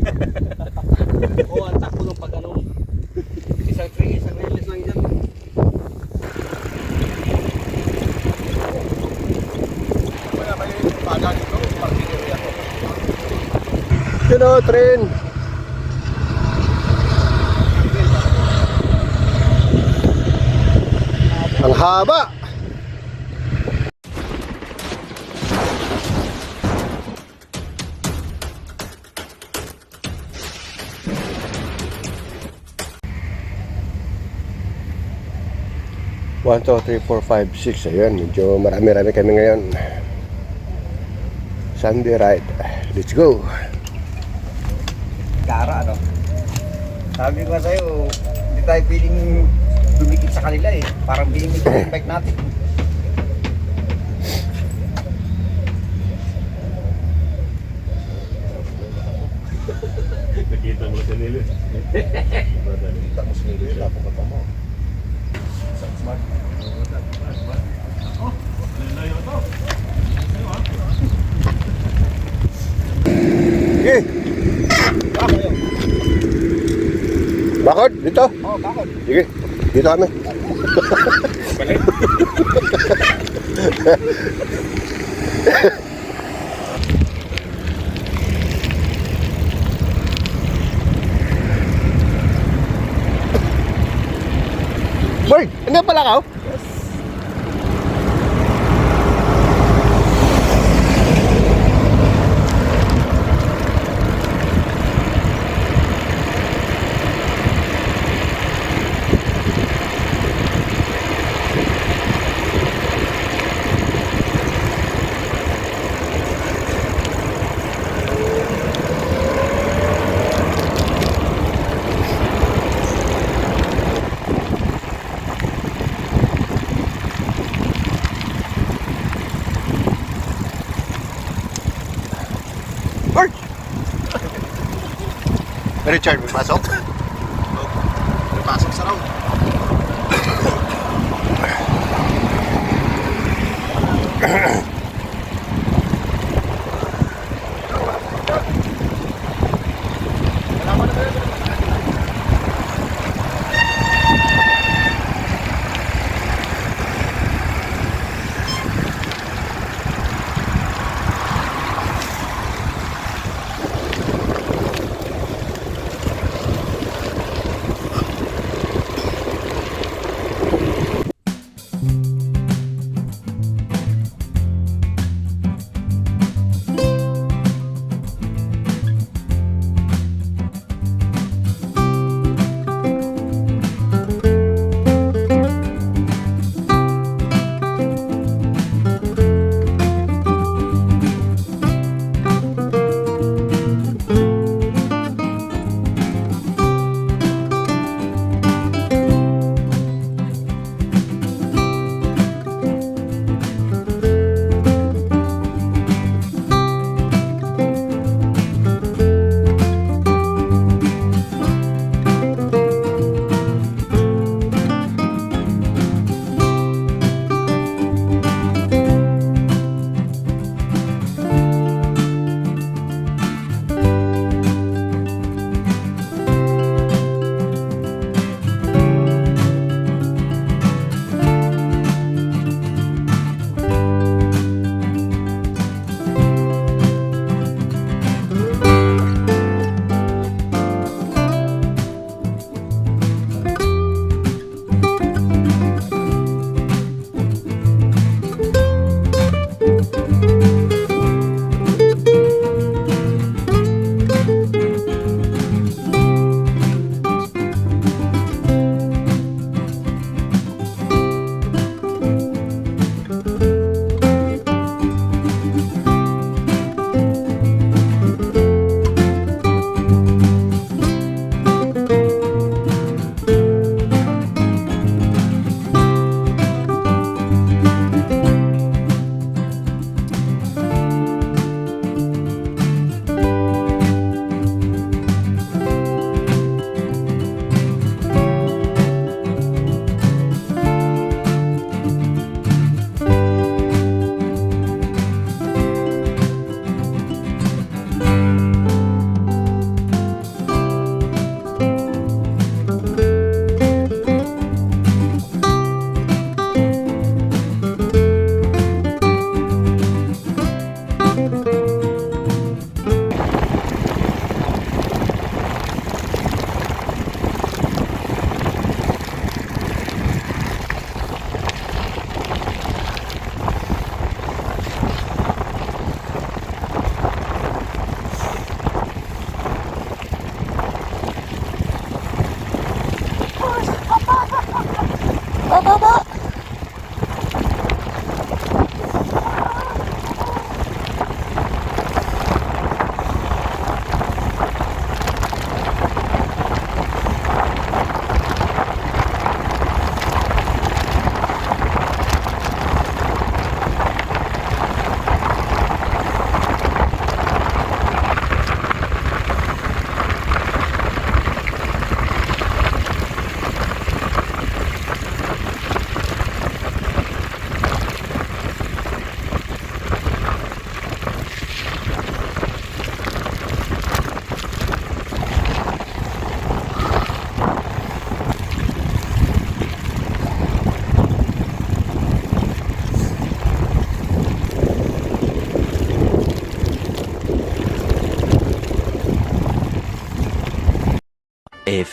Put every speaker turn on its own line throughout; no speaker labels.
Oo, ang takbo ng pag ano. Isang tray, isang reles lang dyan.
Kaya may baga dito, parking area to.
Yun o, train. Ang haba. One, two, three, four, five, six. Ayun, medyo marami-rami kami ngayon. Sunday ride. Let's go.
Kara, ano? Sabi ko sa'yo, hindi tayo pwedeng dumikit sa kanila eh. Parang bimig yung bike natin.
Nakita mo sa nila.
Kita mo sinili, lapo ka pa mo. Smart.
Sige. Bakod, dito.
Oo, oh, bakit?
Sige, dito kami. Boy, ano pala ka? Boy! Richard, may pasok?
May pasok sa raw.
Ahem.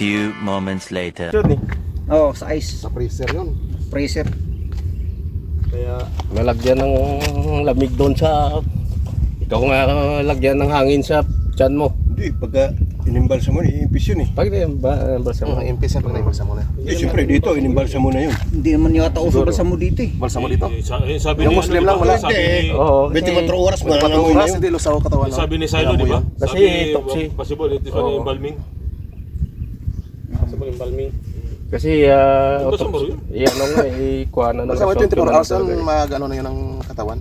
Few moments later.
Yun eh.
Oo, sa ice.
Sa freezer yun.
Freezer.
Kaya malagyan ng lamig doon sa... Ikaw nga lagyan ng hangin sa tiyan mo.
Hindi, pagka inimbalsa mo, iimpis yun eh.
Pag ba, ba sa
Ang impis yan pag naibalsa mo na.
Eh, siyempre dito, inimbalsa mo na yun.
Hindi naman yata uso sa mo dito eh.
Balsa mo dito?
Eh, sa- eh, sabi
Yung
ni
Muslim
ano,
lang, wala.
Sabi ni,
Oo.
24 oras, marangamoy na
oras,
yun.
hindi lusaw katawan.
eh, sabi ni Silo, di ba?
Kasi
Sabi,
toxic.
Possible, ito sa embalming. Embalming.
Kasi uh,
ba sa yun?
Yan ano nga, ikuha na ng result
24
yung
hours yun,
talaga.
mag ano na yun ang katawan.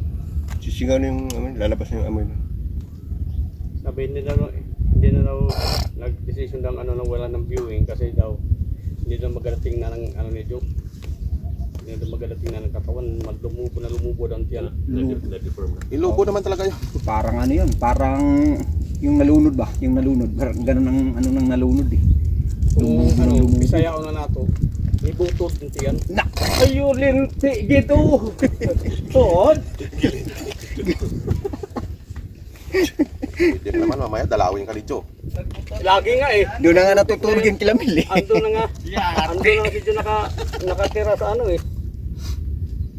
Sisingaw na yung amoy, lalabas na yung amoy.
Sabi hindi na raw, hindi na raw nag-decision ng ano nang wala ng viewing kasi daw hindi na magadating na ng ano ni Joe. Hindi na magadating na ng katawan, maglumubo na lumubo daw ang tiyan.
Ilubo naman talaga yun.
Parang ano yun, parang yung nalunod ba? Yung nalunod. Parang ganun ang ano nang nalunod eh.
Kung ano,
nang
bisaya ko na nato, ibutod din tiyan.
Ayun, linti, gitu. Tuod.
Hindi naman mamaya dalawin ka dito.
Lagi nga eh.
Doon na nga natutulog yung kilamil eh.
Ando na nga. Ando na nga si Joe naka, nakatira sa ano eh.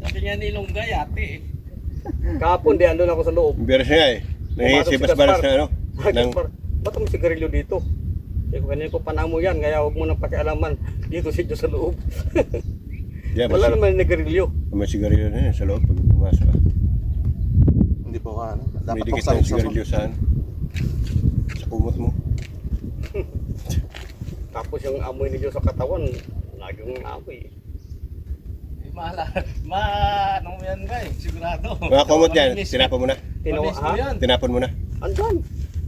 Sabi niya nilunggay, ate.
Kahapon di ando na ako sa loob.
Ang nga eh. Nahisibas balas na ano. Ng,
Gaspar, ba't may sigarilyo dito? Ko, kanina ko panamo yan, kaya huwag mo nang pakialaman. Dito si Joe sa loob.
yeah,
Wala naman nagarilyo.
may sigarilyo na yun sa loob pag pumasok ka.
Hindi po ka ano.
May
Dapat
dikit
buksan
na
sa
sigarilyo sa ano. Sa kumot mo.
Tapos yung amoy ni Joe sa katawan, laging amoy.
Mahala. Ma, ano mo yan, guys? Sigurado.
Mga kumot yan, tinapon mo na.
Tinawa, ha?
Tinapon mo na.
Andyan.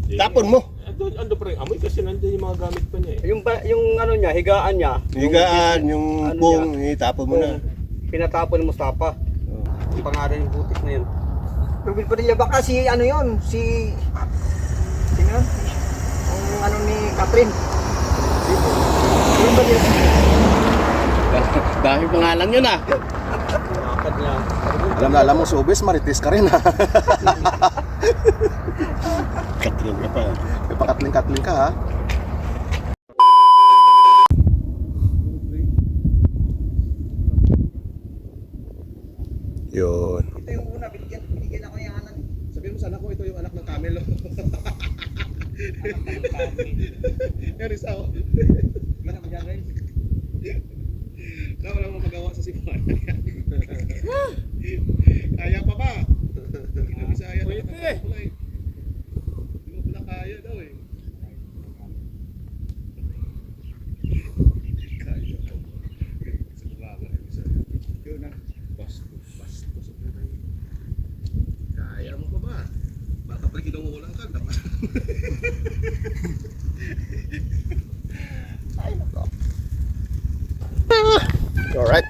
Eh,
Tapon mo!
Ando, ando pa rin amoy kasi nandiyan yung mga gamit pa niya eh.
Yung, ba, yung ano niya, higaan niya.
Higaan, yung
ano
pong, itapon mo na.
pong Pinatapon ni Mustafa.
Oh.
Yung pangalan yung butik na yun.
Rubil Padilla, baka si ano yun, si... Sino? Ang ano ni Catherine. Rubil Padilla.
Dahil pangalan yun ah.
Nakakad.
Alam na alam mo, si Ubes, marites ka rin ha.
Katrin ka pa.
Pakatling-katling ka ha.
Yun.
Ito yung una, binigyan, binigyan ako yung anak.
Sabihin mo sana ko ito yung anak ng camel. Eris ako.
Gano'n ka dyan, Ren?
Na wala mo magawa sa sipuan. kaya pa ba? Bisaya na Pwede. Hindi mo pala kaya daw eh. Kaya daw. Sa baba eh, Bisaya. Yun na. Bastos. Bastos. Kaya mo pa ba? Baka pala kinuulang ka. Dapat. Ay, nako.
Alright.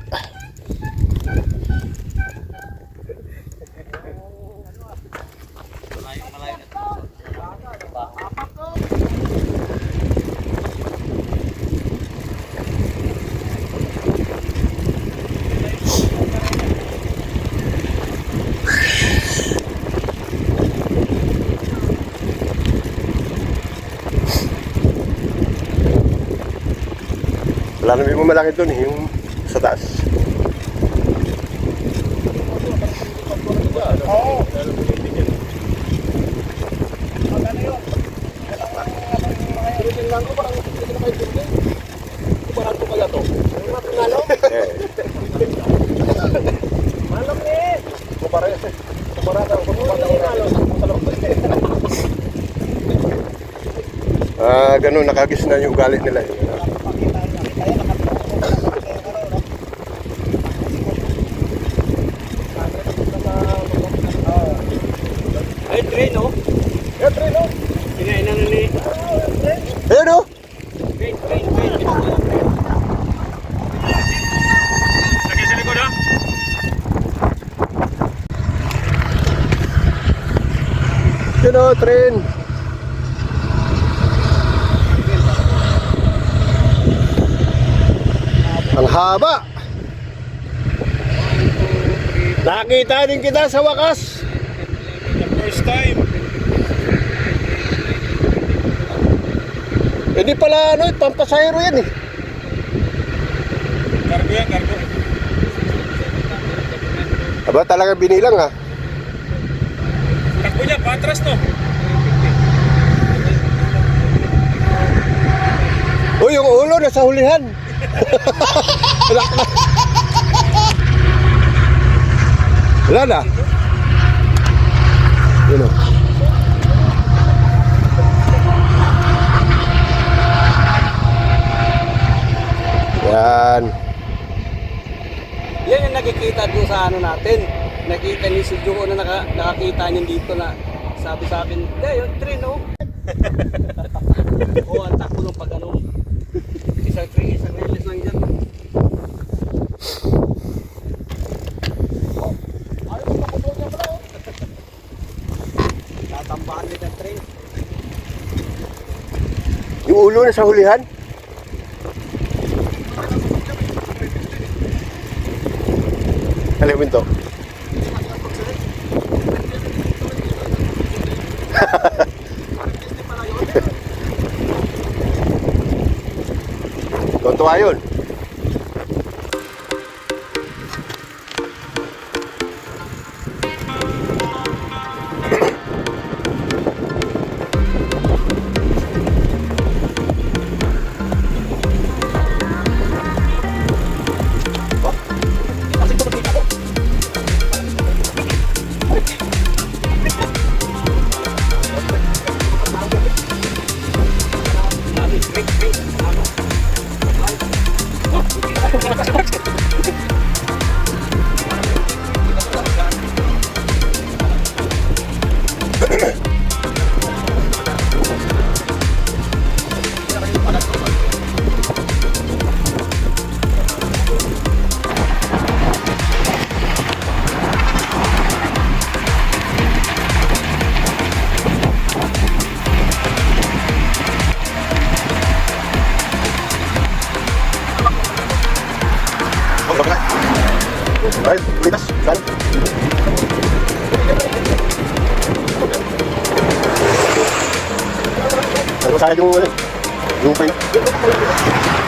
Naman yung malaki doon eh, yung sa taas. Ah, ganun, nakagis na yung ugali nila. eh.
Ay, train oh.
Eh, train, oh.
Kinainan na ni...
Ayun, oh.
Train, train, train.
Lagay sa likod ha?
Oh, train. Ang haba. Nakita din kita sa wakas.
First time.
Hindi pala ano, pampasayro yan eh.
Cargo yan, cargo.
Aba talaga binilang ah.
Niya, patras to.
Uy, yung ulo nasa hulihan. Wala na. Wala na. Yun o. Yan.
Yan yung nakikita doon sa ano natin. Nakita ni si Joe na naka, nakakita niya dito na sabi sa akin, hindi, yung train oh. Oo, ang takbo ng pag ano. Isang train, isang relis lang dyan. Ayaw mo makutol niya pala oh. Tatambahan din ang train.
Yung ulo nasa hulihan. Alam mo ito? Tuntua yun. Ay, litas. Kan? Ano sa akin yung? Yung pay.